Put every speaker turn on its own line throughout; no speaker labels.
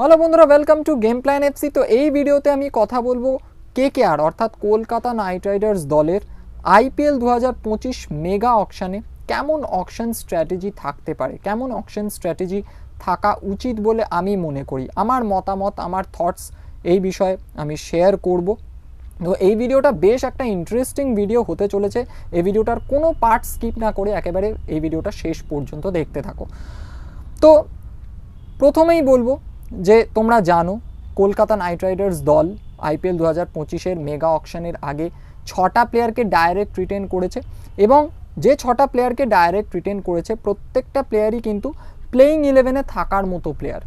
Hello বন্ধুরা welcome to game plan FC তো এই ভিডিওতে আমি কথা বলব কে কে আর অর্থাৎ কলকাতা নাইট রাইডার্স দলের আইপিএল দু হাজার পঁচিশ মেগা অকশানে কেমন অকশন স্ট্র্যাটেজি থাকতে পারে? কেমন অকশন স্ট্র্যাটেজি থাকা উচিত বলে আমি মনে করি? আমার মতামত, আমার থটস এই বিষয়ে আমি শেয়ার করব। তো এই ভিডিওটা বেশ একটা ইন্টারেস্টিং ভিডিও হতে চলেছে। এই ভিডিওটার কোনো পার্ট স্কিপ না করে একেবারে এই ভিডিওটা শেষ পর্যন্ত দেখতে থাকো। তো প্রথমেই বলব যে তোমরা জানো, কলকাতা নাইট রাইডার্স দল আইপিএল দু হাজার পঁচিশের মেগা অকশনের আগে ছটা প্লেয়ারকে ডাইরেক্ট রিটেন করেছে এবং যে ছটা প্লেয়ারকে ডাইরেক্ট রিটেন করেছে, প্রত্যেকটা প্লেয়ারই কিন্তু প্লেয়িং ইলেভেনে থাকার মতো প্লেয়ার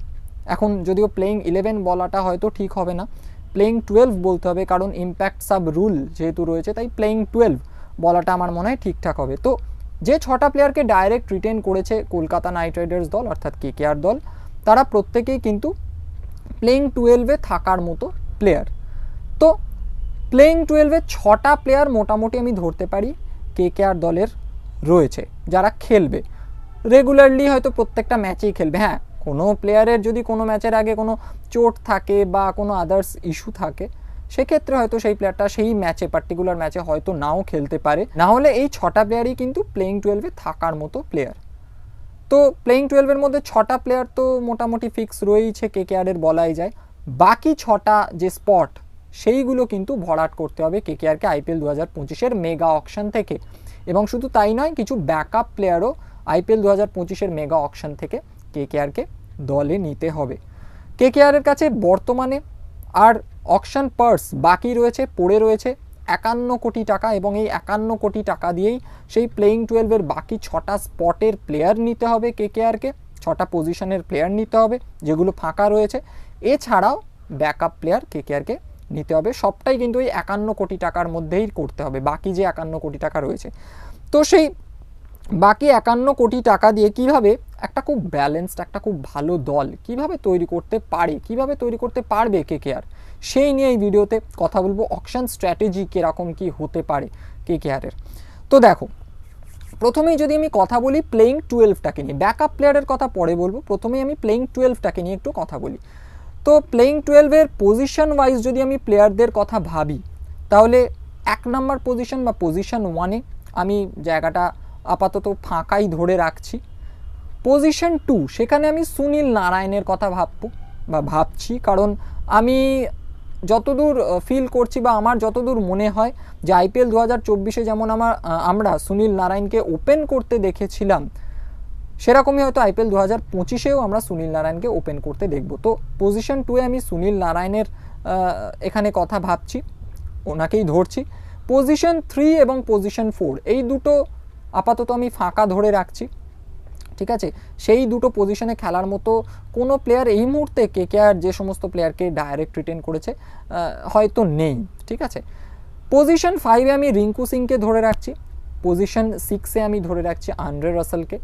এখন যদিও প্লেয়িং ইলেভেন বলাটা হয়তো ঠিক হবে না প্লেয়িং টুয়েলভ বলতে হবে কারণ ইম্প্যাক্ট সাব রুল যেহেতু রয়েছে, তাই প্লেয়িং টুয়েলভ বলাটা আমার মনে হয় ঠিকঠাক হবে। তো যে ছটা প্লেয়ারকে ডাইরেক্ট রিটেন করেছে কলকাতা নাইট রাইডার্স দল, অর্থাৎ কেকেআর দল তারা প্রত্যেকেই কিন্তু প্লেইং টুয়েলভে থাকার মতো প্লেয়ার তো প্লেইং টুয়েলভে ছটা প্লেয়ার মোটামুটি আমি ধরতে পারি কে কে আর দলের রয়েছে, যারা খেলবে। রেগুলারলি হয়তো প্রত্যেকটা ম্যাচেই খেলবে। হ্যাঁ কোনো প্লেয়ারের যদি কোনো ম্যাচের আগে কোনো চোট থাকে বা কোনো আদার্স ইস্যু থাকে, সেক্ষেত্রে হয়তো সেই প্লেয়ারটা সেই ম্যাচে পার্টিকুলার ম্যাচে হয়তো নাও খেলতে পারে। না হলে এই ছটা প্লেয়ারই কিন্তু প্লেইং টুয়েলভে থাকার মতো প্লেয়ার তো প্লেইং টুয়েলভের মধ্যে ছটা প্লেয়ার তো মোটামুটি ফিক্স রয়েইছে কে কে আরের বলাই যায়। বাকি ছটা যে স্পট সেইগুলো কিন্তু ভরাট করতে হবে কে কে আরকে আইপিএল দু হাজার পঁচিশের মেগা অকশন থেকে। এবং শুধু তাই নয়, কিছু ব্যাকআপ প্লেয়ারও আইপিএল দু হাজার পঁচিশের মেগা অকশন থেকে কে কে আরকে দলে নিতে হবে। কে কে আরের কাছে বর্তমানে আর অকশন পার্স বাকি রয়েছে, পড়ে রয়েছে। একান্ন কোটি টাকা এবং এই একান্ন কোটি টাকা দিয়েই সেই প্লেইং টুয়েলভের বাকি ছটা স্পটের প্লেয়ার নিতে হবে কে কেআরকে ছটা পজিশনের প্লেয়ার নিতে হবে যেগুলো ফাঁকা রয়েছে। এছাড়াও ব্যাকআপ প্লেয়ার কে কেআরকে নিতে হবে। সবটাই কিন্তু এই একান্ন কোটি টাকার মধ্যেই করতে হবে, বাকি যে একান্ন কোটি টাকা রয়েছে। তো সেই বাকি একান্ন কোটি টাকা দিয়ে কীভাবে একটা খুব ব্যালেন্সড একটা খুব ভালো দল কীভাবে তৈরি করতে পারে, কীভাবে তৈরি করতে পারবে কে কে আর সেই নিয়ে এই ভিডিওতে কথা বলব অকশন স্ট্র্যাটেজি কীরকম কি হতে পারে কে কে আরের তো দেখো, প্রথমেই যদি আমি কথা বলি প্লেইং টুয়েলভটাকে নিয়ে ব্যাকআপ প্লেয়ারের কথা পরে বলব, প্রথমেই আমি প্লেইং টুয়েলভটাকে নিয়ে একটু কথা বলি। তো প্লেইং টুয়েলভের পজিশন ওয়াইজ যদি আমি প্লেয়ারদের কথা ভাবি, তাহলে এক নম্বর পজিশন বা পজিশন ওয়ানে আমি জায়গাটা আপাতত ফাঁকাই ধরে রাখছি। পজিশন টু সেখানে আমি সুনীল নারায়ণের কথা ভাববো বা ভাবছি, কারণ আমি যতদূর ফিল করছি বা আমার যতদূর মনে হয় যে আইপিএল দু হাজার চব্বিশে যেমন আমার আমরা সুনীল নারায়ণকে ওপেন করতে দেখেছিলাম, সেরকমই হয়তো আইপিএল দু হাজার পঁচিশেও আমরা সুনীল নারায়ণকে ওপেন করতে দেখব। তো পজিশন টুয়ে আমি সুনীল নারায়ণের এখানে কথা ভাবছি, ওনাকেই ধরছি। পজিশন থ্রি এবং পজিশন ফোর এই দুটো আপাতত আমি ফাঁকা ধরে রাখছি। ঠিক আছে? সেই দুটো পজিশনে খেলার মতো কোনো প্লেয়ার এই মুহূর্তে কে কে আর যে সমস্ত প্লেয়ারকে ডাইরেক্ট রিটেন করেছে হয়তো নেই, ঠিক আছে? পজিশন ফাইভে আমি রিঙ্কু সিংকে ধরে রাখছি পজিশন সিক্সে আমি ধরে রাখছি আন্ড্রে রাসেলকে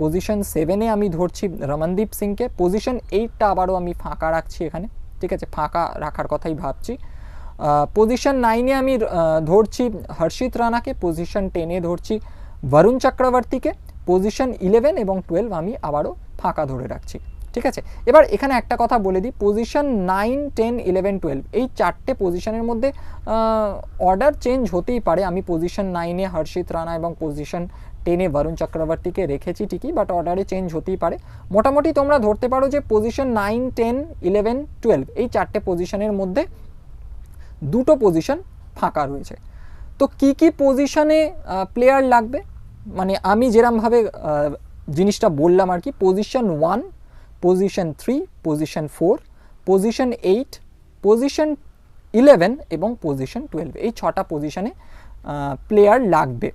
পজিশন সেভেনে আমি ধরছি রমনদীপ সিংকে পজিশন এইটটা আবারও আমি ফাঁকা রাখছি এখানে, ঠিক আছে? ফাঁকা রাখার কথাই ভাবছি। পজিশন নাইনে আমি ধরছি হর্ষিত রানাকে পজিশন টেনে ধরছি, বরুণ চক্রবর্তীকে পজিশন ইলেভেন এবং টুয়েলভ আমি আবারও ফাঁকা ধরে রাখছি, ঠিক আছে? এবার এখানে একটা কথা বলে দিই position nine ten eleven twelve এই চারটে পজিশনের মধ্যে অর্ডার চেঞ্জ হতেই পারে। আমি পজিশন নাইনে হর্ষিত রানা এবং পজিশন টেনে বরুণ চক্রবর্তীকে রেখেছি ঠিকই বাট অর্ডারে চেঞ্জ হতেই পারে। মোটামুটি তোমরা ধরতে পারো যে position nine ten eleven twelve এই চারটে পজিশনের মধ্যে দুটো পজিশন ফাঁকা রয়েছে। তো কি কি পজিশনে প্লেয়ার লাগবে? মানে আমি যেরমভাবে জিনিসটা বললাম আর কি position one position three position four position eight position eleven এবং পজিশন টুয়েলভ এই ছটা পজিশনে প্লেয়ার লাগবে।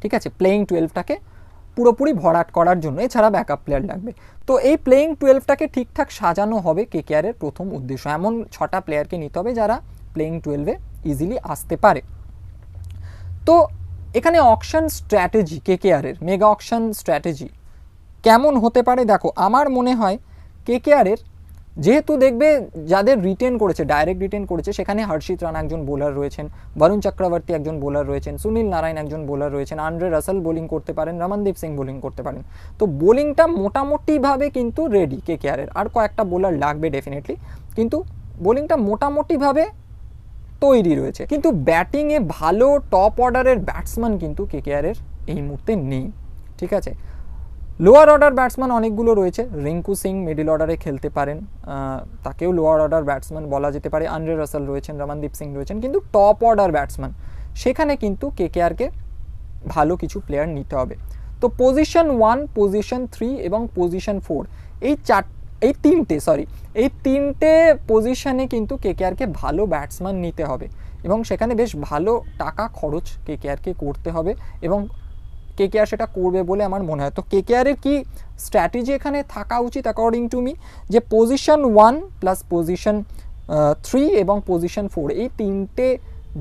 ঠিক আছে? প্লেয়িং টুয়েলভটাকে পুরোপুরি ভরাট করার জন্য এছাড়া ব্যাকআপ প্লেয়ার লাগবে। তো এই প্লেয়িং টুয়েলভটাকে ঠিকঠাক সাজানো হবে কে কেয়ারের প্রথম উদ্দেশ্য। এমন ছটা প্লেয়ারকে নিতে হবে যারা প্লেয়িং টুয়েলভে ইজিলি আসতে পারে। তো এখানে অকশন স্ট্র্যাটেজি কে কেয়ারের মেগা অকশন স্ট্র্যাটেজি কেমন হতে পারে? দেখো, আমার মনে হয় কে কে আরের যেহেতু দেখবে যাদের রিটেন করেছে ডাইরেক্ট রিটেন করেছে, সেখানে হর্ষিত রানা একজন বোলার রয়েছেন, বরুণ চক্রবর্তী একজন বোলার রয়েছেন, সুনীল নারায়ণ একজন বোলার রয়েছেন আন্ড্রে রাসেল বোলিং করতে পারেন, রমনদীপ সিং বোলিং করতে পারেন। তো বোলিংটা মোটামুটিভাবে কিন্তু রেডি কে কেয়ারের আর কয়েকটা বোলার লাগবে ডেফিনেটলি কিন্তু বোলিংটা মোটামুটিভাবে তৈরি রয়েছে। কিন্তু ব্যাটিংয়ে ভালো টপ অর্ডারের ব্যাটসম্যান কিন্তু কেকেআরের এই মুহূর্তে নেই। ঠিক আছে? লোয়ার অর্ডার ব্যাটসম্যান অনেকগুলো রয়েছে। রিঙ্কু সিং মিডিল অর্ডারে খেলতে পারেন। তাকেও লোয়ার অর্ডার ব্যাটসম্যান বলা যেতে পারে। আন্দ্রে রাসেল রয়েছেন, রমনদীপ সিং রয়েছেন। কিন্তু টপ অর্ডার ব্যাটসম্যান সেখানে কিন্তু কেকেআরকে ভালো কিছু প্লেয়ার নিতে হবে। তো পজিশন ওয়ান পজিশন থ্রি এবং পজিশন ফোর এই চার এই তিনটে সরি এই তিনটে পজিশনে কিন্তু কেকেআরকে ভালো ব্যাটসম্যান নিতে হবে এবং সেখানে বেশ ভালো টাকা খরচ কেকেআরকে করতে হবে এবং কেকেআর সেটা করবে বলে আমার মনে হয়। তো কেকেআরের কি স্ট্র্যাটেজি এখানে থাকা উচিত অ্যাকর্ডিং টু মি যে position one plus position three এবং পজিশন ফোর এই তিনটে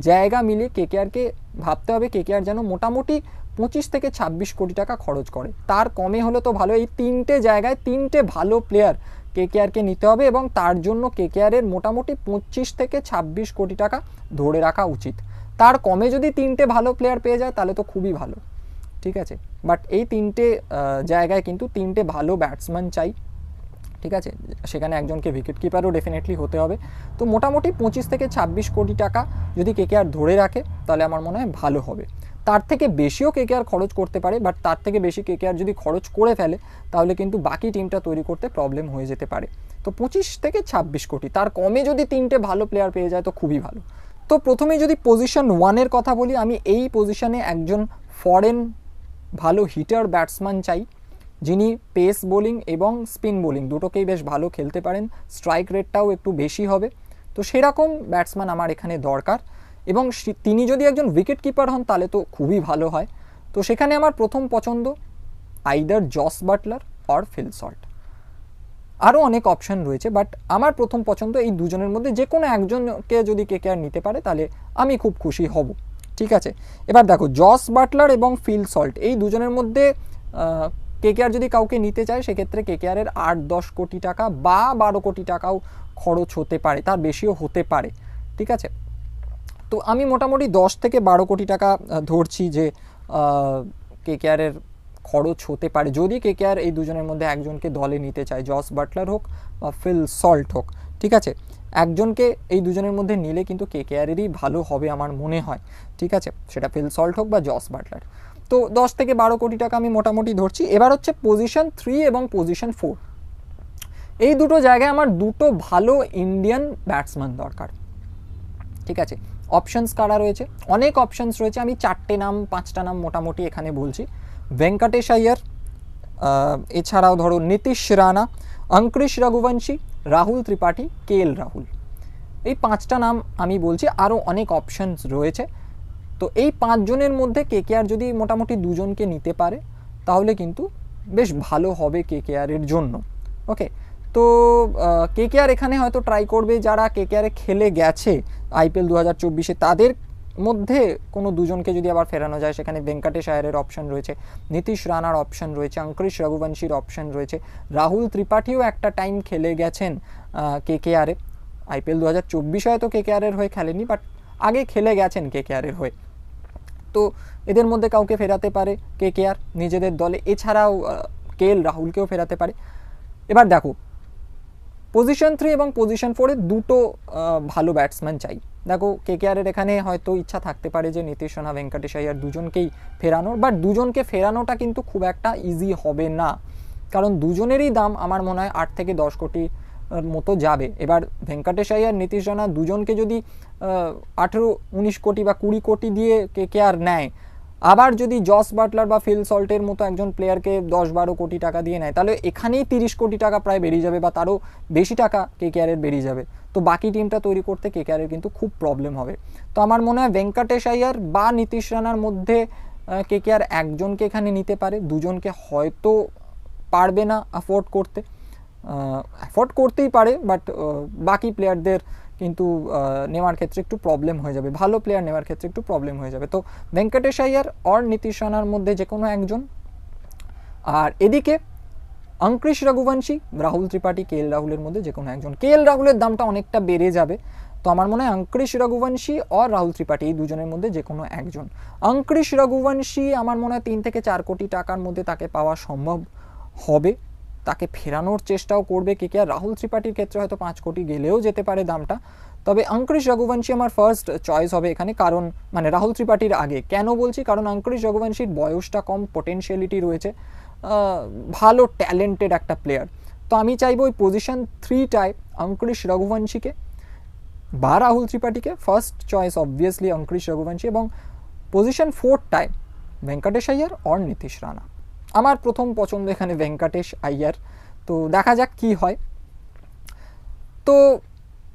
জায়গা মিলিয়ে কেকেআরকে ভাবতে হবে, কেকেআর যেন মোটামুটি পঁচিশ থেকে ছাব্বিশ কোটি টাকা খরচ করে। তার কমে হলে তো ভালো, এই তিনটে জায়গায় তিনটে ভালো প্লেয়ার কেকেআরকে নিতে হবে এবং তার জন্য কেকেআরের মোটামুটি পঁচিশ থেকে ছাব্বিশ কোটি টাকা ধরে রাখা উচিত। তার কমে যদি তিনটে ভালো প্লেয়ার পেয়ে যায়, তাহলে তো খুবই ভালো, ঠিক আছে? বাট এই তিনটে জায়গায় কিন্তু তিনটে ভালো ব্যাটসম্যান চাই। ঠিক আছে? সেখানে একজনকে উইকেট কিপারও ডেফিনেটলি হতে হবে। তো মোটামুটি পঁচিশ থেকে ছাব্বিশ কোটি টাকা যদি কে কেকেআর ধরে রাখে, তাহলে আমার মনে হয় ভালো হবে। তার থেকে বেশিও কে কেকেআর খরচ করতে পারে বাট তার থেকে বেশি কে কেকেআর যদি খরচ করে ফেলে, তাহলে কিন্তু বাকি টিমটা তৈরি করতে প্রবলেম হয়ে যেতে পারে। তো পঁচিশ থেকে ছাব্বিশ কোটি, তার কমে যদি তিনটে ভালো প্লেয়ার পেয়ে যায়, তো খুবই ভালো। তো প্রথমে যদি পজিশন ওয়ানের কথা বলি, আমি এই পজিশনে একজন ফরেন ভালো হিটার ব্যাটসম্যান চাই। যিনি পেস বোলিং এবং স্পিন বোলিং দুটোকেই বেশ ভালো খেলতে পারেন, স্ট্রাইক রেটটাও একটু বেশি হবে। তো সেরকম ব্যাটসম্যান আমার এখানে দরকার এবং তিনি যদি একজন উইকেট কিপার হন তাহলে তো খুবই ভালো হয়। তো সেখানে আমার প্রথম পছন্দ either Jos Buttler or Phil Salt. আরও অনেক অপশন রয়েছে, বাট আমার প্রথম পছন্দ এই দুজনের মধ্যে যে কোনো একজনকে যদি কে কেয়ার নিতে পারে তাহলে আমি খুব খুশি হব। ঠিক আছে? এবার দেখো, জস বাটলার এবং ফিল সল্ট এই দুজনের মধ্যে কে কে আর যদি কাউকে নিতে চায়, সেক্ষেত্রে কে কে আরের আট দশ কোটি টাকা বা বারো কোটি টাকাও খরচ হতে পারে, তার বেশিও হতে পারে, ঠিক আছে? তো আমি মোটামুটি দশ থেকে বারো কোটি টাকা ধরছি যে কে কেয়ারের খরচ হতে পারে। যদি কে কেয়ার এই দুজনের মধ্যে একজনকে দলে নিতে চায়, জস বাটলার হোক বা ফিল সল্ট হোক, ঠিক আছে? একজনকে এই দুজনের মধ্যে নিলে কিন্তু কে কেয়ারেরই ভালো হবে আমার মনে হয়, ঠিক আছে? সেটা ফিল সল্ট হোক বা জস বাটলার। তো দশ থেকে বারো কোটি টাকা আমি মোটামুটি ধরছি। এবার হচ্ছে পজিশন থ্রি এবং পজিশন ফোর এই দুটো জায়গায় আমার দুটো ভালো ইন্ডিয়ান ব্যাটসম্যান দরকার। ঠিক আছে? অপশনস কারা রয়েছে? অনেক অপশনস রয়েছে। আমি চারটে নাম পাঁচটা নাম মোটামুটি এখানে বলছি। ভেঙ্কটেশ আইয়ার আহ, এছাড়াও ধরো নীতিশ রানা অঙ্কুরিশ রঘুবংশী রাহুল ত্রিপাঠী কে এল রাহুল। এই পাঁচটা নাম আমি বলছি। আরও অনেক অপশনস রয়েছে। তো এই পাঁচজনের মধ্যে কে কে আর যদি মোটামুটি দুজনকে নিতে পারে, তাহলে কিন্তু বেশ ভালো হবে কে কে আরের জন্য। ওকে তো কে কে আর এখানে হয়তো ট্রাই করবে, যারা কে কে আরে খেলে গেছে আইপিএল দু হাজার চব্বিশে, তাদের মধ্যে কোনো দুজনকে যদি আবার ফেরানো যায়, সেখানে ভেঙ্কটেশ আয়ারের অপশন রয়েছে, নীতিশ রানার অপশন রয়েছে, অঙ্কুরিশ রঘুবংশীর অপশন রয়েছে, রাহুল ত্রিপাঠীও একটা টাইম খেলে গেছেন কে কে আরে আইপিএল দু হাজার চব্বিশে হয়তো কে কে আরের হয়ে খেলেনি বাট আগে খেলে গেছেন কে কে আরের হয়ে। তো এদের মধ্যে কাউকে ফেরাতে পারে কে কে আর নিজেদের দলে। এছাড়াও কে এল রাহুলকেও ফেরাতে পারে। এবার দেখো পজিশন থ্রি এবং পজিশন ফোরে দুটো ভালো ব্যাটসম্যান চাই। দেখো, কে কে আরের এখানে হয়তো ইচ্ছা থাকতে পারে যে নীতিশ রানা ভেঙ্কটেশ আইয়ার দুজনকেই ফেরানোর বাট দুজনকে ফেরানোটা কিন্তু খুব একটা ইজি হবে না। কারণ দুজনেরই দাম আমার মনে হয় আট থেকে দশ কোটি মতো যাবে। এবার ভেঙ্কটেশ আইয়ার নীতিশ রানা দুজনকে যদি আঠেরো, উনিশ কোটি বা কুড়ি কোটি দিয়ে কে কে আর নেয়, আবার যদি জস বাটলার বা ফিল সল্টের মতো একজন প্লেয়ারকে দশ বারো কোটি টাকা দিয়ে নেয়, তাহলে এখানেই তিরিশ কোটি টাকা প্রায় বেরিয়ে যাবে বা তারও বেশি টাকা কে কেয়ারের বেরিয়ে যাবে। তো বাকি টিমটা তৈরি করতে কে কেয়ারের কিন্তু খুব প্রবলেম হবে। তো আমার মনে হয় ভেঙ্কটেশ আইয়ার বা নীতিশ রানার মধ্যে কে কেয়ার একজনকে এখানে নিতে পারে, দুজনকে হয়তো পারবে না অ্যাফোর্ড করতে। অ্যাফোর্ড করতেই পারে বাট বাকি প্লেয়ারদের কিন্তু নেওয়ার ক্ষেত্রে একটু প্রবলেম হয়ে যাবে, ভালো প্লেয়ার নেওয়ার ক্ষেত্রে একটু প্রবলেম হয়ে যাবে। তো ভেঙ্কটেশ আইয়ার অর নীতিশ রানার মধ্যে যে কোনো একজন। আর এদিকে অঙ্কৃশ রঘুবংশী রাহুল ত্রিপাঠী কে এল রাহুলের মধ্যে যে কোনো একজন। কে এল রাহুলের দামটা অনেকটা বেড়ে যাবে। তো আমার মনে হয় অঙ্কৃশ রঘুবংশী অর রাহুল ত্রিপাঠী এই দুজনের মধ্যে যে কোনো একজন। অঙ্কৃশ রঘুবংশী আমার মনে হয় তিন থেকে চার কোটি টাকার মধ্যে তাকে পাওয়া সম্ভব হবে। তাকে ফেরানোর চেষ্টাও করবে কে কে। আর রাহুল ত্রিপাঠীর ক্ষেত্রে হয়তো পাঁচ কোটি গেলেও যেতে পারে দামটা। তবে অঙ্করিশ রঘুবংশী আমার ফার্স্ট চয়েস হবে এখানে, কারণ মানে রাহুল ত্রিপাঠীর আগে। কেন বলছি? কারণ অঙ্করিশ রঘুবংশীর বয়সটা কম পোটেনশিয়ালিটি রয়েছে। ভালো ট্যালেন্টেড একটা প্লেয়ার তো আমি চাইব ওই পজিশন থ্রিটায় অঙ্করিশ রঘুবংশীকে বা Rahul ত্রিপাঠীকে first choice obviously Angkrish Raghuvanshi এবং পজিশন ফোরটায় ভেঙ্কটেশ আইয়ার অর নীতিশ রানা। আমার প্রথম পছন্দ এখানে ভেঙ্কটেশ আইয়ার। তো দেখা যাক কি হয়। তো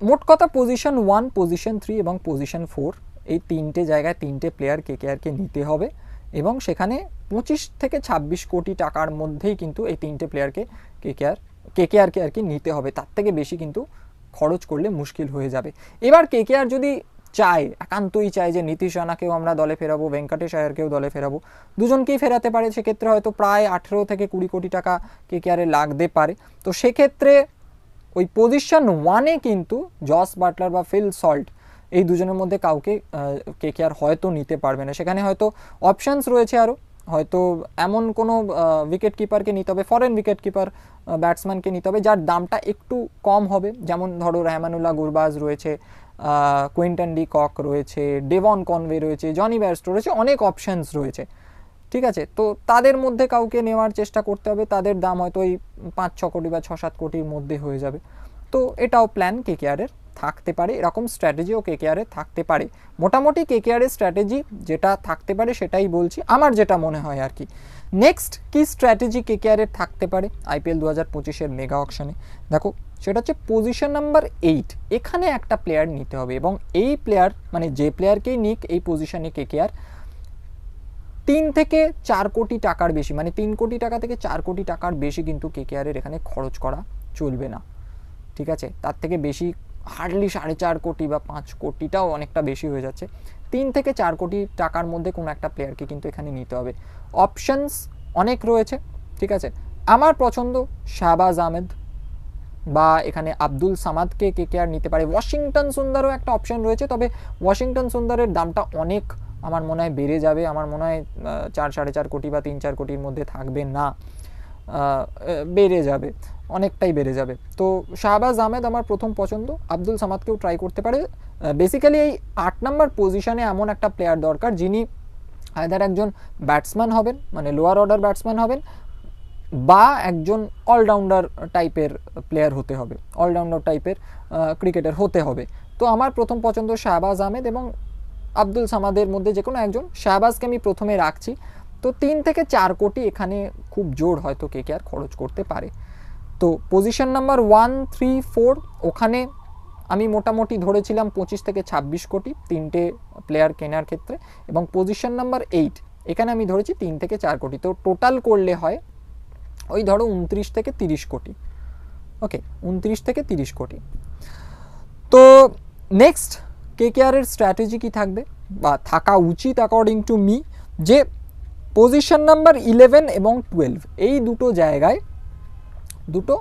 মোট কথা পজিশন ওয়ান পজিশন থ্রি এবং পজিশন ফোর এই তিনটে জায়গায় তিনটে প্লেয়ার কে কে নিতে হবে এবং সেখানে পঁচিশ থেকে ছাব্বিশ কোটি টাকার মধ্যেই কিন্তু এই তিনটে প্লেয়ারকে কে কে আর, কে কে আরকে আর কি নিতে হবে। তার থেকে বেশি কিন্তু খরচ করলে মুশকিল হয়ে যাবে। এবার কে কে আর যদি চায় একান্তই চায় যে নীতিশ রানাকেও আমরা দলে ফেরাবো ভেঙ্কটেশ আয়ারকেও দলে ফেরাবো। দুজনকেই ফেরাতে পারে, সেক্ষেত্রে হয়তো প্রায় আঠেরো থেকে কুড়ি কোটি টাকা কে কে আরে লাগতে পারে। তো সেক্ষেত্রে ওই পজিশন ওয়ানে কিন্তু জস বাটলার বা ফিল সল্ট এই দুজনের মধ্যে কাউকে কে কে আর হয়তো নিতে পারবে না। সেখানে হয়তো অপশানস রয়েছে আরও হয়তো এমন কোনো উইকেট কিপারকে নিতে হবে ফরেন উইকেট কিপার ব্যাটসম্যানকে নিতে হবে, যার দামটা একটু কম হবে। যেমন ধরো রহমানুল্লাহ গুরবাজ রয়েছে কুইন্টন ডি কক রয়েছে ডেভন কনভে রয়েছে জনি ব্যারস্টো রয়েছে, অনেক অপশানস রয়েছে। ঠিক আছে? তো তাদের মধ্যে কাউকে নেওয়ার চেষ্টা করতে হবে, তাদের দাম হয়তো ওই পাঁচ, ছ কোটি বা ছ, সাত কোটির মধ্যে হয়ে যাবে। তো এটাও প্ল্যান কে কেয়ারের থাকতে পারে, এরকম স্ট্র্যাটেজিও কে কেয়ারের থাকতে পারে। মোটামুটি কে কেয়ারের স্ট্র্যাটেজি যেটা থাকতে পারে সেটাই বলছি, আমার যেটা মনে হয় আর কি। নেক্সট কি স্ট্র্যাটেজি কে কেয়ারের থাকতে পারে? আইপিএল দু হাজার পঁচিশের মেগা অকশনে দেখো সেটা হচ্ছে পজিশন নাম্বার এইট এখানে একটা প্লেয়ার নিতে হবে এবং এই প্লেয়ার মানে যে প্লেয়ারকেই নিক, এই পজিশনে কে কেয়ার তিন থেকে চার কোটি টাকার বেশি মানে তিন কোটি টাকা থেকে চার কোটি টাকার বেশি কিন্তু কেকেআরের এখানে খরচ করা চলবে না। ঠিক আছে? তার থেকে বেশি হার্ডলি সাড়ে চার কোটি বা পাঁচ কোটিটাও অনেকটা বেশি হয়ে যাচ্ছে। তিন থেকে চার কোটি টাকার মধ্যে কোনো একটা প্লেয়ারকে কিন্তু এখানে নিতে হবে। অপশানস অনেক রয়েছে, ঠিক আছে? আমার পছন্দ শাহবাজ আহমেদ। বা এখানে আব্দুল সামাদকে কে কে আর নিতে পারে? ওয়াশিংটন সুন্দরও একটা অপশন রয়েছে, তবে ওয়াশিংটন সুন্দরের দামটা অনেক আমার মনে হয় বেড়ে যাবে। আমার মনে হয় চার, সাড়ে চার কোটি বা তিন, চার কোটির মধ্যে থাকবে না। বেড়ে যাবে, অনেকটাই বেড়ে যাবে। তো শাহবাজ আহমেদ আমার প্রথম পছন্দ, আব্দুল সামাদকেও ট্রাই করতে পারে। বেসিক্যালি এই আট নম্বর পজিশনে এমন একটা প্লেয়ার দরকার যিনি আয়দার একজন ব্যাটসম্যান হবেন মানে লোয়ার অর্ডার ব্যাটসম্যান হবেন বা একজন অলরাউন্ডার টাইপের প্লেয়ার হতে হবে অলরাউন্ডার টাইপের ক্রিকেটার হতে হবে। তো আমার প্রথম পছন্দ শাহবাজ আহমেদ এবং আব্দুল সামাদের মধ্যে যে কোনো একজন। শাহবাজকে আমি প্রথমে রাখছি। তো তিন থেকে চার কোটি এখানে খুব জোর হয়তো কে কে আর খরচ করতে পারে। তো position number one three four ওখানে আমি মোটামুটি ধরেছিলাম পঁচিশ থেকে ছাব্বিশ কোটি তিনটে প্লেয়ার কেনার ক্ষেত্রে এবং পজিশন নাম্বার এইট এখানে আমি ধরেছি তিন থেকে চার কোটি। তো টোটাল করলে হয় ওই ধরো উনত্রিশ থেকে তিরিশ কোটি। ওকে উনত্রিশ থেকে তিরিশ কোটি। তো নেক্সট কে কেয়ারের স্ট্র্যাটেজি কি থাকবে? বা থাকা উচিত অ্যাকর্ডিং টু মি যে পজিশন নাম্বার ইলেভেন এবং টুয়েলভ এই দুটো জায়গায় দুটো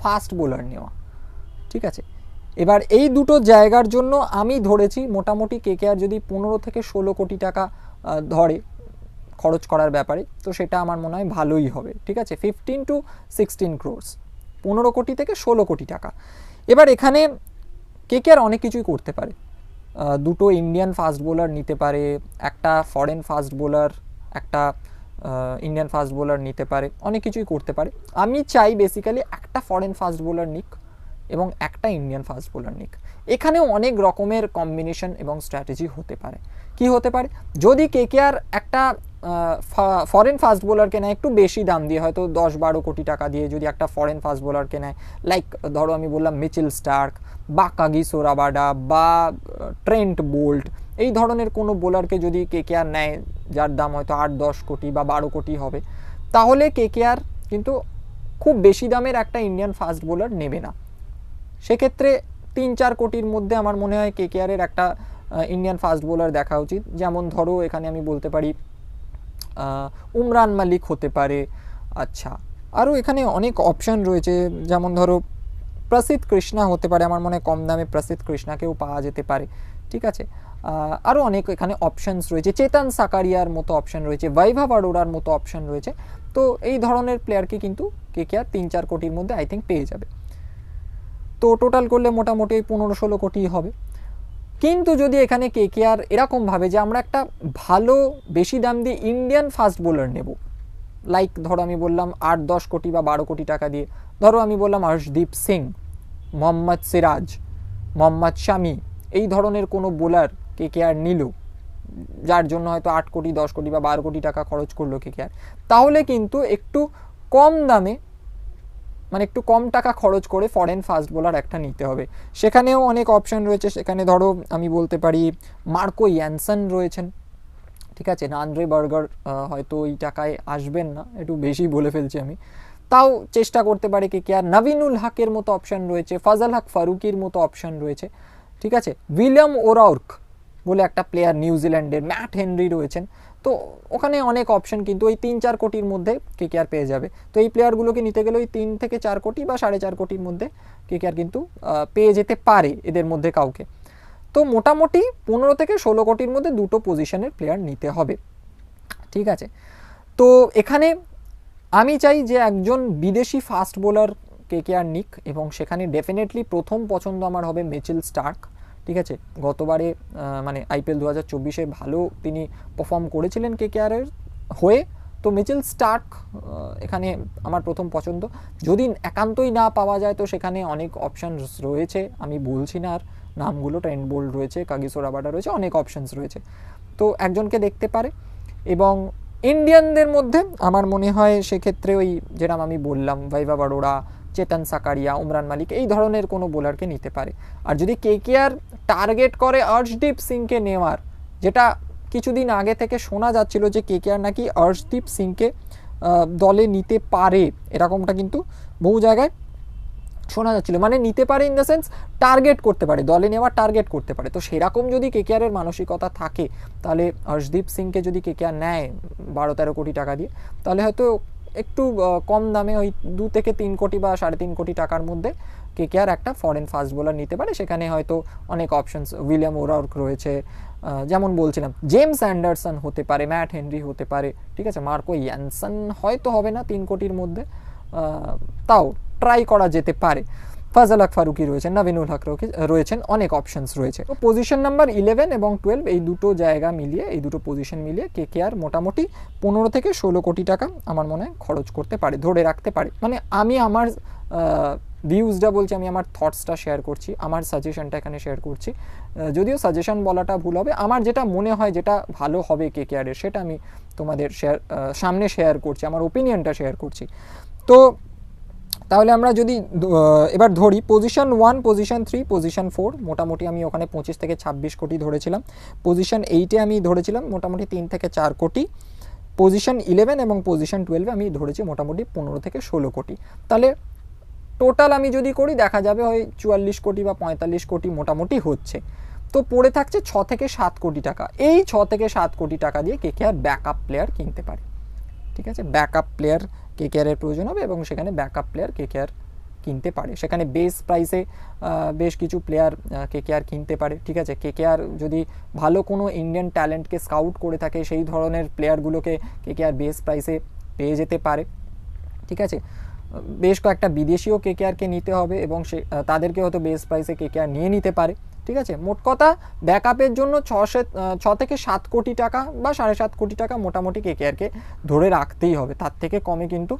ফাস্ট বোলার নেওয়া। ঠিক আছে? এবার এই দুটো জায়গার জন্য আমি ধরেছি মোটামুটি কে কে আর যদি পনেরো থেকে ষোলো কোটি টাকা ধরে খরচ করার ব্যাপারে, তো সেটা আমার মনে হয় ভালোই হবে, ঠিক আছে? ফিফটিন টু সিক্সটিন ক্রোর্স পনেরো কোটি থেকে ষোলো কোটি টাকা। এবার এখানে কে কে আর অনেক কিছুই করতে পারে। দুটো ইন্ডিয়ান ফাস্ট বোলার নিতে পারে, একটা ফরেন ফাস্ট বোলার একটা ইন্ডিয়ান ফাস্ট বোলার নিতে পারে, অনেক কিছুই করতে পারে। আমি চাই বেসিক্যালি একটা ফরেন ফাস্ট বোলার নিক এবং একটা ইন্ডিয়ান ফাস্ট বোলার নিক। এখানেও অনেক রকমের কম্বিনেশন এবং স্ট্র্যাটেজি হতে পারে। কি হতে পারে? যদি কে কে আর একটা ফরেন ফাস্ট বোলারকে নেয় একটু বেশি দাম দিয়ে, হয়তো দশ বারো কোটি টাকা দিয়ে যদি একটা ফরেন ফাস্ট বোলারকে নেয় লাইক ধরো আমি বললাম মিচেল স্টার্ক বা কাগি সোরাবাডা বা ট্রেন্ট বোল্ট, এই ধরনের কোনো বোলারকে যদি কে কে আর নেয়, যার দাম হয়তো আট দশ কোটি বা বারো কোটি হবে, তাহলে কে কে আর কিন্তু খুব বেশি দামের একটা ইন্ডিয়ান ফাস্ট বোলার নেবে না। সেক্ষেত্রে তিন চার কোটির মধ্যে আমার মনে হয় কে কেআরের একটা ইন্ডিয়ান ফাস্ট বোলার দেখা উচিত। যেমন ধরো এখানে আমি বলতে পারি উমরান মালিক হতে পারে। আচ্ছা আরও এখানে অনেক অপশান রয়েছে, যেমন ধরো প্রসিদ্ধ কৃষ্ণা হতে পারে, আমার মনে কম দামে প্রসিদ্ধ কৃষ্ণাকেও পাওয়া যেতে পারে, ঠিক আছে? আরও অনেক এখানে অপশানস রয়েছে, চেতন সাকারিয়ার মতো অপশান রয়েছে বৈভব আরোরার মতো অপশান রয়েছে, তো এই ধরনের প্লেয়ারকে কিন্তু কে কে আর তিন চার কোটির মধ্যে আই থিঙ্ক পেয়ে যাবে। তো টোটাল করলে মোটামুটি পনেরো ষোলো কোটি হবে। কিন্তু যদি এখানে কে কে আর এরকম ভাবে যে আমরা একটা ভালো, বেশি দাম দিয়ে ইন্ডিয়ান ফাস্ট বোলার নেব লাইক ধরো আমি বললাম আট, দশ কোটি বা বারো কোটি টাকা দিয়ে, ধরো আমি বললাম হর্ষদীপ সিং মোহাম্মদ সিরাজ মোহাম্মদ শামি এই ধরনের কোনো বোলার কে কে আর নিল, যার জন্য হয়তো আট কোটি, দশ কোটি বা বারো কোটি টাকা খরচ করল কে কে আর তাহলে কিন্তু একটু কম দামে মানে একটু কম টাকা খরচ করে ফরেন ফাস্ট বোলার একটা নিতে হবে। সেখানেও অনেক অপশন রয়েছে, সেখানে ধরো আমি বলতে পারি মার্কো ইয়ানসন রয়েছেন। ঠিক আছে নান্দ্রে বার্গার হয়তো ওই টাকায় আসবেন না, একটু বেশি বলে ফেলছি আমি। তাও চেষ্টা করতে পারে কি আর। নভিনুল হকের মতো অপশান রয়েছে, ফজল হক ফারুকির মতো অপশান রয়েছে। ঠিক আছে, উইলিয়াম ওরাউর্ক বলে একটা প্লেয়ার নিউজিল্যান্ডের, ম্যাট হেনরি রয়েছেন। তো ওখানে অনেক অপশন কিন্তু ওই তিন চার কোটির মধ্যে কে কে আর পেয়ে যাবে। তো এই প্লেয়ারগুলোকে নিতে গেলে ওই তিন থেকে চার কোটি বা সাড়ে চার কোটির মধ্যে কে কে আর কিন্তু পেয়ে যেতে পারে এদের মধ্যে কাউকে। তো মোটামুটি পনেরো থেকে ষোলো কোটির মধ্যে দুটো পজিশনের প্লেয়ার নিতে হবে। ঠিক আছে? তো এখানে আমি চাই যে একজন বিদেশি ফাস্ট বোলার কে কে আর নিক এবং সেখানে ডেফিনেটলি প্রথম পছন্দ আমার হবে মিচেল স্টার্ক ঠিক আছে? গতবারে মানে আইপিএল দু হাজার চব্বিশে ভালো তিনি পারফর্ম করেছিলেন কে কে হয়ে। তো মিচেল স্টার্ক এখানে আমার প্রথম পছন্দ। যদি একান্তই না পাওয়া যায়, তো সেখানে অনেক অপশানস রয়েছে। আমি বলছি না আর নামগুলো ট্রেন্ড বোল্ড রয়েছে কাগিসো রাবাডা রয়েছে, অনেক অপশানস রয়েছে। তো একজনকে দেখতে পারে। এবং ইন্ডিয়ানদের মধ্যে আমার মনে হয় সেক্ষেত্রে ওই যেরকম আমি বললাম ভাইভা বারোড়া চেতন সাকারিয়া, উমরান মালিক এই ধরনের কোনো বোলারকে নিতে পারে। আর যদি কে কে আর টার্গেট করে অর্শদীপ সিংকে নেওয়ার, যেটা কিছুদিন আগে থেকে শোনা যাচ্ছিল যে কে কে আর নাকি অর্শদীপ সিংকে দলে নিতে পারে, এরকমটা কিন্তু বহু জায়গায় শোনা যাচ্ছিল। মানে নিতে পারে ইন দ্য সেন্স টার্গেট করতে পারে, দলে নেওয়ার টার্গেট করতে পারে। তো সেরকম যদি কেকেআরের মানসিকতা থাকে, তাহলে হর্ষদীপ সিংকে যদি কেকেআর নেয় বারো তেরো কোটি টাকা দিয়ে, তাহলে হয়তো একটু কম দামে ওই দু থেকে তিন কোটি বা সাড়ে তিন কোটি টাকার মধ্যে কে কে আর একটা ফরেন ফাস্ট বোলার নিতে পারে। সেখানে হয়তো অনেক অপশনস উইলিয়াম ওরার্ক রয়েছে যেমন বলছিলাম জেমস অ্যান্ডারসন হতে পারে ম্যাট হেনরি হতে পারে, ঠিক আছে? মার্কো ইয়ানসন হয়তো হবে না তিন কোটির মধ্যে তাও ট্রাই করা যেতে পারে। ফাজাল হক ফারুকি রয়েছেন, নবীনুল হক রয়েছেন, অনেক অপশনস রয়েছে। তো পজিশন নাম্বার ইলেভেন এবং টুয়েলভ এই দুটো জায়গা মিলিয়ে, এই দুটো পজিশন মিলিয়ে কে কে আর মোটামুটি পনেরো থেকে ষোলো কোটি টাকা আমার মনে খরচ করতে পারে, ধরে রাখতে পারে। মানে আমি আমার ভিউজটা বলছি, আমি আমার থটসটা শেয়ার করছি, আমার সাজেশনটা এখানে শেয়ার করছি। যদিও সাজেশন বলাটা ভুল হবে, আমার যেটা মনে হয় যেটা ভালো হবে কে কে আরের সেটা আমি তোমাদের শেয়ার সামনে শেয়ার করছি, আমার ওপিনিয়নটা শেয়ার করছি। তো তাহলে আমরা যদি এবার ধরি position one position three position four মোটামুটি আমি ওখানে পঁচিশ থেকে ছাব্বিশ কোটি ধরেছিলাম। পজিশন এইটে আমি ধরেছিলাম মোটামুটি তিন থেকে চার কোটি। পজিশন ইলেভেন এবং পজিশন টুয়েলভে আমি ধরেছি মোটামুটি পনেরো থেকে ষোলো কোটি। তাহলে টোটাল আমি যদি করি, দেখা যাবে ওই চুয়াল্লিশ কোটি বা পঁয়তাল্লিশ কোটি মোটামুটি হচ্ছে। তো পড়ে থাকছে ছ থেকে সাত কোটি টাকা। এই ছ থেকে সাত কোটি টাকা দিয়ে কে কে আর ব্যাকআপ প্লেয়ার কিনতে পারে। ঠিক আছে? ব্যাকআপ প্লেয়ার কে কেয়ারের প্রয়োজন হবে এবং সেখানে ব্যাকআপ প্লেয়ার কে কেয়ার কিনতে পারে। সেখানে বেস প্রাইসে বেশ কিছু প্লেয়ার কে কেয়ার কিনতে পারে, ঠিক আছে? কে কেয়ার যদি ভালো কোনো ইন্ডিয়ান ট্যালেন্টকে স্কাউট করে থাকে, সেই ধরনের প্লেয়ারগুলোকে কে কেয়ার বেস প্রাইসে পেয়ে যেতে পারে, ঠিক আছে? বেশ কয়েকটা বিদেশিও কে কেয়ারকে নিতে হবে এবং সে তাদেরকে হয়তো বেস প্রাইসে কে কেয়ার নিয়ে নিতে পারে। ঠিক আছে? মোট কথা ব্যাকআপের জন্য ছ থেকে সাত কোটি টাকা বা সাড়ে সাত কোটি টাকা মোটামুটি কে কেয়ারকে ধরে রাখতেই হবে। তার থেকে কমে কিন্তু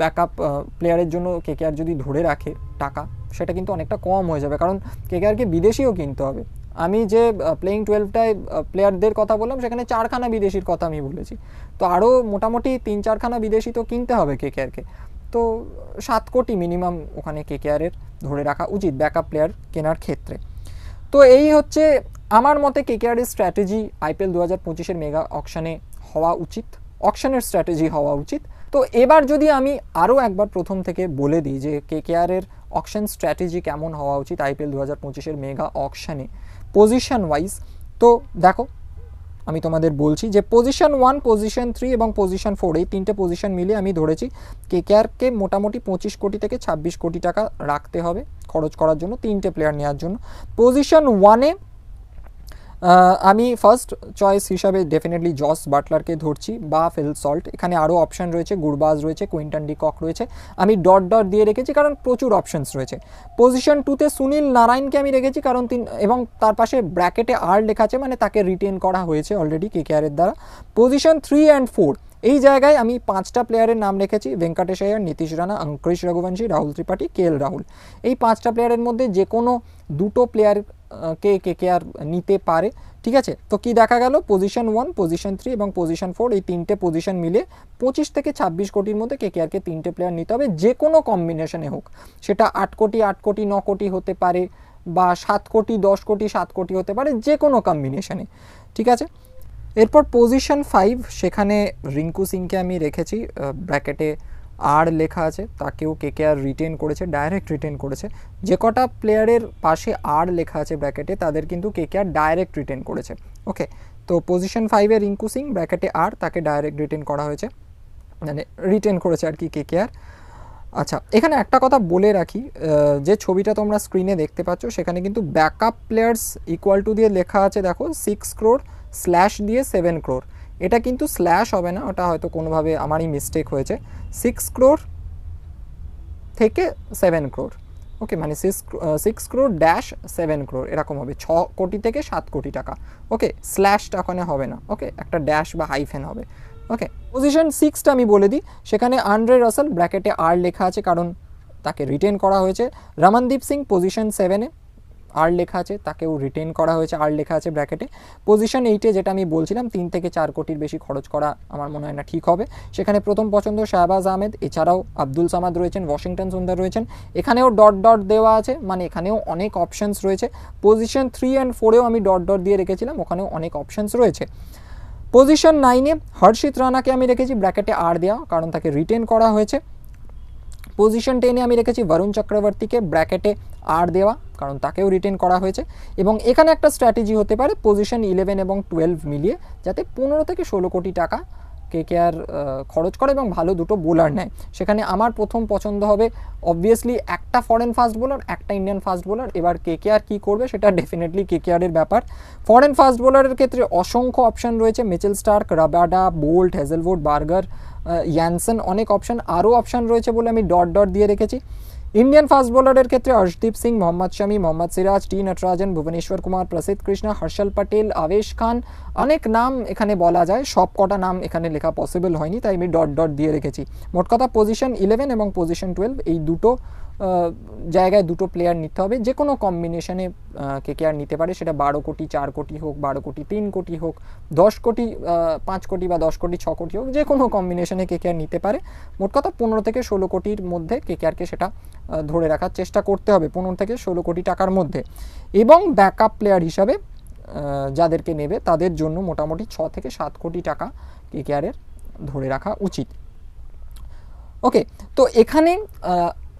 ব্যাকআপ প্লেয়ারের জন্য কে কেয়ার যদি ধরে রাখে টাকা, সেটা কিন্তু অনেকটা কম হয়ে যাবে। কারণ কে কেয়ারকে বিদেশিও কিনতে হবে। আমি যে প্লেয়িং টুয়েলভটায় প্লেয়ারদের কথা বললাম, সেখানে চারখানা বিদেশির কথা আমি বলেছি। তো আরও মোটামুটি তিন চারখানা বিদেশি তো কিনতে হবে কে কেয়ারকে তো সাত কোটি মিনিমাম ওখানে কে কেয়ারের ধরে রাখা উচিত ব্যাকআপ প্লেয়ার কেনার ক্ষেত্রে। তো এই হচ্ছে আমার মতে কেকেআরের স্ট্র্যাটেজি আইপিএল দু হাজার পঁচিশের মেগা অকশানে হওয়া উচিত, অকশানের স্ট্র্যাটেজি হওয়া উচিত। তো এবার যদি আমি আরও একবার প্রথম থেকে বলে দিই যে কেকেআরের অকশন স্ট্র্যাটেজি কেমন হওয়া উচিত আইপিএল দু হাজার পঁচিশের মেগা অকশানে পজিশন ওয়াইজ তো দেখো আমি তোমাদের বলছি যে পজিশন ওয়ান পজিশন থ্রি এবং পজিশন ফোর এই তিনটে পজিশন মিলে আমি ধরেছি কে কেকেআরকে মোটামুটি পঁচিশ কোটি থেকে ছাব্বিশ কোটি টাকা রাখতে হবে খরচ করার জন্য তিনটে প্লেয়ার নেওয়ার জন্য। পজিশন ওয়ানে আমি ফার্স্ট চয়েস হিসাবে ডেফিনেটলি জস বাটলারকে ধরছি, বা ফেল সল্ট এখানে আরও অপশান রয়েছে গুরবাজ রয়েছে কুইন্টন ডিকক রয়েছে। আমি ডট ডট দিয়ে রেখেছি, কারণ প্রচুর অপশানস রয়েছে। পজিশন টুতে সুনীল নারায়ণকে আমি রেখেছি, কারণ তিন এবং তার পাশে ব্র্যাকেটে আর লেখা আছে মানে তাকে রিটেন করা হয়েছে অলরেডি কেকেআরের দ্বারা। পজিশন থ্রি অ্যান্ড ফোর এই জায়গায় আমি পাঁচটা প্লেয়ারের নাম রেখেছি ভেঙ্কটেশ আয়ার নীতিশ রানা অঙ্কুরিশ রঘুবংশী রাহুল ত্রিপাঠী কে এল রাহুল এই পাঁচটা প্লেয়ারের মধ্যে যে কোনো দুটো প্লেয়ার কে কে কে আর নিতে পারে, ঠিক আছে? তো কি দেখা গেল? পজিশন ওয়ান পজিশন থ্রি এবং পজিশন ফোর এই তিনটে পজিশন মিলে পঁচিশ থেকে ছাব্বিশ কোটির মধ্যে কে কেআরকে তিনটে প্লেয়ার নিতে হবে যে কোনো কম্বিনেশনে হোক। সেটা আট কোটি আট কোটি, ন কোটি হতে পারে বা সাত কোটি, দশ কোটি, সাত কোটি হতে পারে যে কোনো কম্বিনেশনে ঠিক আছে? এরপর পজিশন ফাইভ সেখানে রিঙ্কু সিংকে আমি রেখেছি ব্র্যাকেটে আর লেখা আছে, তাকেও কে কে আর রিটেন করেছে ডাইরেক্ট রিটেন করেছে। যে কটা প্লেয়ারের পাশে আর লেখা আছে ব্র্যাকেটে তাদের কিন্তু কে কে আর ডাইরেক্ট রিটেন করেছে। ওকে তো পজিশন ফাইভে রিঙ্কু সিং ব্র্যাকেটে আর তাকে ডাইরেক্ট রিটেন করা হয়েছে। মানে রিটেন করেছে আর কি কে কে আর আচ্ছা এখানে একটা কথা বলে রাখি যে ছবিটা তোমরা স্ক্রিনে দেখতে পাচ্ছ, সেখানে কিন্তু ব্যাকআপ প্লেয়ার্স ইকুয়াল টু দিয়ে লেখা আছে, দেখো সিক্স ক্রোর স্ল্যাশ দিয়ে সেভেন ক্রোর এটা কিন্তু স্ল্যাশ হবে না, ওটা হয়তো কোনোভাবে আমারই মিস্টেক হয়েছে। সিক্স ক্রোর থেকে সেভেন ক্রোর ওকে মানে six six crore dash seven crore এরকম হবে। ছ কোটি থেকে সাত কোটি টাকা। ওকে স্ল্যাশটা ওখানে হবে না। ওকে একটা ড্যাশ বা হাইফেন হবে। ওকে পজিশন সিক্সটা আমি বলে দিই। সেখানে আন্ড্রে রাসেল ব্র্যাকেটে আর লেখা আছে, কারণ তাকে রিটেন করা হয়েছে। রমনদীপ সিং পজিশন সেভেনে আর লেখা আছে, তাকেও রিটেন করা হয়েছে আর লেখা আছে ব্র্যাকেটে পজিশন এইটে যেটা আমি বলছিলাম, তিন থেকে চার কোটির বেশি খরচ করা আমার মনে হয় না ঠিক হবে। সেখানে প্রথম পছন্দ শাহবাজ আহমেদ, এছাড়াও আব্দুল সামাদ রয়েছেন, ওয়াশিংটন সুন্দর রয়েছেন। এখানেও ডট ডট দেওয়া আছে মানে এখানেও অনেক অপশানস রয়েছে। পজিশন থ্রি অ্যান্ড ফোরেও আমি ডট ডট দিয়ে রেখেছিলাম, ওখানেও অনেক অপশানস রয়েছে। পজিশন নাইনে হর্ষিত রানাকে আমি রেখেছি ব্র্যাকেটে আর দেওয়া, কারণ তাকে রিটেন করা হয়েছে। পজিশন টেনে আমি রেখেছি বরুণ চক্রবর্তীকে ব্র্যাকেটে আর দেওয়া, কারণ তাকেও রিটেন করা হয়েছে। এবং এখানে একটা স্ট্র্যাটেজি হতে পারে পজিশন ইলেভেন এবং টুয়েলভ মিলিয়ে, যাতে পনেরো থেকে ষোলো কোটি টাকা কে কে আর খরচ করে এবং ভালো দুটো বোলার নেয়। সেখানে আমার প্রথম পছন্দ হবে অবভিয়াসলি একটা ফরেন ফাস্ট বোলার একটা ইন্ডিয়ান ফাস্ট বোলার এবার কে কে আর কী করবে সেটা ডেফিনেটলি কে কে আরের ব্যাপার। ফরেন ফাস্ট বোলারের ক্ষেত্রে অসংখ্য অপশান রয়েছে। Mitchell Starc Rabada Boult Hazlewood Burger Jansen অনেক অপশান আরও অপশন রয়েছে বলে আমি ডট ডট দিয়ে রেখেছি। ইন্ডিয়ান ফাস্ট বোলারের ক্ষেত্রে অর্শদীপ সিং মোহাম্মদ শামি মোহাম্মদ সিরাজ টি নটরাজন ভুবনেশ্বর কুমার প্রসিদ্ধ কৃষ্ণা হর্ষল পটেল আবেশ খান অনেক নাম এখানে বলা যায়। সব কটা নাম এখানে লেখা পসিবল হয়নি, তাই আমি ডট ডট দিয়ে রেখেছি। মোট কথা পজিশন ইলেভেন এবং পজিশন টুয়েলভ এই দুটো জায়গায় দুটো প্লেয়ার নিতে হবে। যে কোনো কম্বিনেশনে কে কে আর নিতে পারে। সেটা বারো কোটি, চার কোটি হোক, বারো কোটি, তিন কোটি হোক, দশ কোটি পাঁচ কোটি বা দশ কোটি, ছ কোটি হোক যে কোনো কম্বিনেশনে কে কে আর নিতে পারে। মোট কথা পনেরো থেকে ষোলো কোটির মধ্যে কে কে আরকে সেটা ধরে রাখার চেষ্টা করতে হবে পনেরো থেকে ষোলো কোটি টাকার মধ্যে। এবং ব্যাকআপ প্লেয়ার হিসাবে যাদেরকে নেবে তাদের জন্য মোটামুটি ছ থেকে সাত কোটি টাকা কে কে আরের ধরে রাখা উচিত। ওকে তো এখানে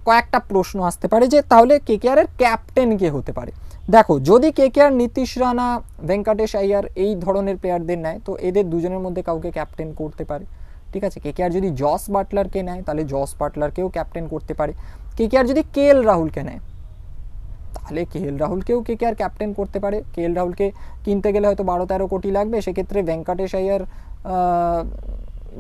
কয়েকটা প্রশ্ন আসতে পারে যে তাহলে কে কে আরের ক্যাপ্টেন কে হতে পারে? দেখো, যদি কে কে আর নীতিশ রানা, ভেঙ্কটেশ আইয়ার এই ধরনের প্লেয়ারদের নেয়, তো এদের দুজনের মধ্যে কাউকে ক্যাপ্টেন করতে পারে। ঠিক আছে? কে কে আর যদি জস বাটলারকে নেয়, তাহলে জস বাটলারকেও ক্যাপ্টেন করতে পারে। কে কে আর যদি কে এল রাহুলকে নেয়, তাহলে কে এল রাহুলকেও কে কে আর ক্যাপ্টেন করতে পারে। কে এল রাহুলকে কিনতে গেলে হয়তো বারো তেরো কোটি লাগবে। সেক্ষেত্রে ভেঙ্কটেশ আইয়ার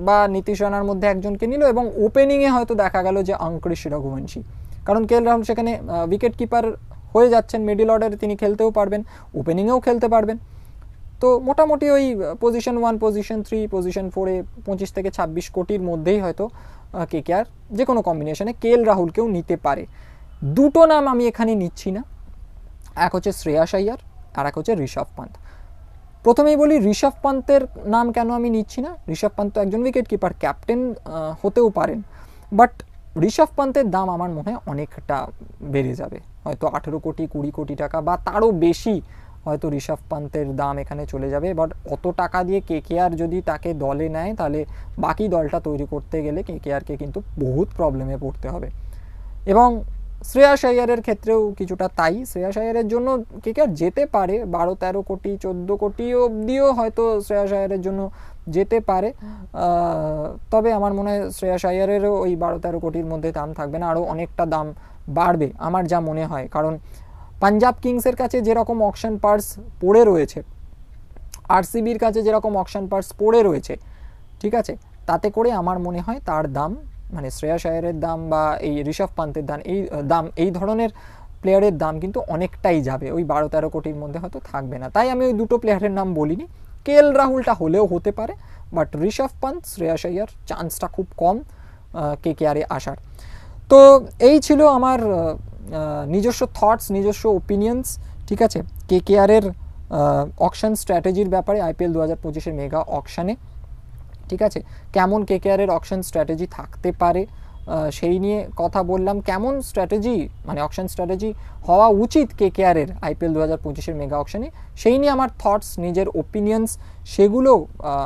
বা নীতিশ রানার মধ্যে একজনকে নিল এবং ওপেনিংয়ে হয়তো দেখা গেল যে অঙ্কুরিশ রঘুবংশী। কারণ কে এল রাহুল সেখানে উইকেট কিপার হয়ে যাচ্ছেন মিডিল অর্ডারে তিনি খেলতেও পারবেন ওপেনিংয়েও খেলতে পারবেন। তো মোটামুটি ওই position one position three position ফোরে পঁচিশ থেকে ছাব্বিশ কোটির মধ্যেই হয়তো কে কে আর যে কোনো কম্বিনেশনে কে এল রাহুলকেও নিতে পারে। দুটো নাম আমি এখানে নিচ্ছি না। এক হচ্ছে শ্রেয়াস আইয়ার আর এক হচ্ছে ঋষভ পান্ত প্রথমেই বলি, ঋষভ পান্তের নাম কেন আমি নিচ্ছি না? ঋষভ পান্ত একজন উইকেট কিপার ক্যাপ্টেন হতেও পারেন। বাট ঋষভ পান্তের দাম আমার মনে হয় অনেকটা বেড়ে যাবে। হয়তো আঠেরো কোটি, কুড়ি কোটি টাকা বা তারও বেশি হয়তো ঋষভ পান্তের দাম এখানে চলে যাবে। বাট অত টাকা দিয়ে কে কে আর যদি তাকে দলে নেয়, তাহলে বাকি দলটা তৈরি করতে গেলে কে কে আরকে কিন্তু বহুত প্রবলেমে পড়তে হবে। এবং শ্রেয়াস আয়ারের ক্ষেত্রেও কিছুটা তাই। শ্রেয়াস আয়ারের জন্য কে কে আর যেতে পারে? বারো, তেরো কোটি, চোদ্দ কোটি অবধিও হয়তো শ্রেয়াস আয়ারের জন্য যেতে পারে। তবে আমার মনে হয় শ্রেয়াস আয়ারেরও ওই বারো, তেরো কোটির মধ্যে দাম থাকবে না, আরও অনেকটা দাম বাড়বে, আমার যা মনে হয়। কারণ পাঞ্জাব কিংসের কাছে যেরকম অকশন পার্স পড়ে রয়েছে, আরসিবির কাছে যেরকম অকশন পার্স পড়ে রয়েছে, ঠিক আছে? তাতে করে আমার মনে হয় তার দাম মানে শ্রেয়া আয়ারের দাম বা এই ঋষভ পান্তের দাম, এই দাম, এই ধরনের প্লেয়ারের দাম কিন্তু অনেকটাই যাবে। ওই বারো তেরো কোটির মধ্যে হয়তো থাকবে না। তাই আমি ওই দুটো প্লেয়ারের নাম বলিনি। কে এল রাহুলটা হলেও হতে পারে বাট ঋষভ পান্ত, শ্রেয়া আয়ার চান্সটা খুব কম কে কে আরে আসার। তো এই ছিল আমার নিজস্ব থটস নিজস্ব ওপিনিয়ন্স ঠিক আছে? কে কে আরের অকশন স্ট্র্যাটেজির ব্যাপারে আইপিএল দু হাজার পঁচিশের মেগা অকশানে ঠিক আছে? কেমন কেকেআরের অকশন স্ট্র্যাটেজি থাকতে পারে? সেই নিয়ে কথা বললাম। কেমন স্ট্র্যাটেজি মানে অকশন স্ট্র্যাটেজি হওয়া উচিত কেকেআরের আইপিএল দু হাজার পঁচিশের মেগা অকশনে সেই নিয়ে আমার থটস নিজের ওপিনিয়ন্স সেগুলো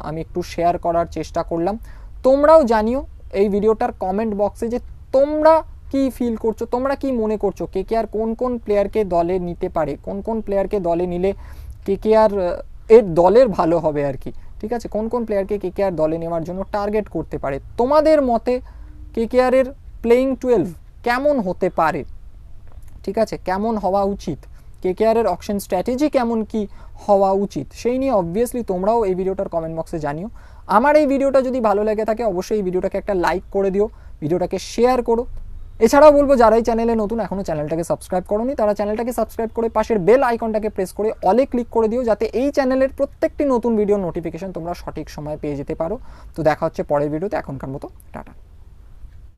আমি একটু শেয়ার করার চেষ্টা করলাম। তোমরাও জানিও এই ভিডিওটার কমেন্ট বক্সে যে তোমরা কি ফিল করছ, তোমরা কি মনে করছ? কেকেআর কোন কোন প্লেয়ারকে দলে নিতে পারে? কোন কোন প্লেয়ারকে দলে নিলে কেকেআর এর দলের ভালো হবে আর কি? ঠিক আছে? কোন কোন প্লেয়ারকে কে কেকেআর দলে নেওয়ার জন্য টার্গেট করতে পারে? তোমাদের মতে কে কে কেকেআরের প্লেইং টুয়েলভ কেমন হতে পারে? ঠিক আছে? কেমন হওয়া উচিত? কে কে কেকেআরের অকশন স্ট্র্যাটেজি কেমন কি হওয়া উচিত? সেই নিয়ে অবভিয়াসলি তোমরাও এই ভিডিওটার কমেন্ট বক্সে জানিও। আমার এই ভিডিওটা যদি ভালো লেগে থাকে, অবশ্যই এই ভিডিওটাকে একটা লাইক করে দিও। ভিডিওটাকে শেয়ার করো। এছাড়াও বলব, যারা এই চ্যানেলে নতুন এখনও চ্যানেলটাকে সাবস্ক্রাইব করনি, তারা চ্যানেলটাকে সাবস্ক্রাইব করে পাশের বেল আইকনটাকে প্রেস করে অলে ক্লিক করে দিও, যাতে এই চ্যানেলের প্রত্যেকটি নতুন ভিডিও নোটিফিকেশন তোমরা সঠিক সময়ে পেয়ে যেতে পারো। তো দেখা হচ্ছে পরের ভিডিওতে এখনকার মতো, টাটা।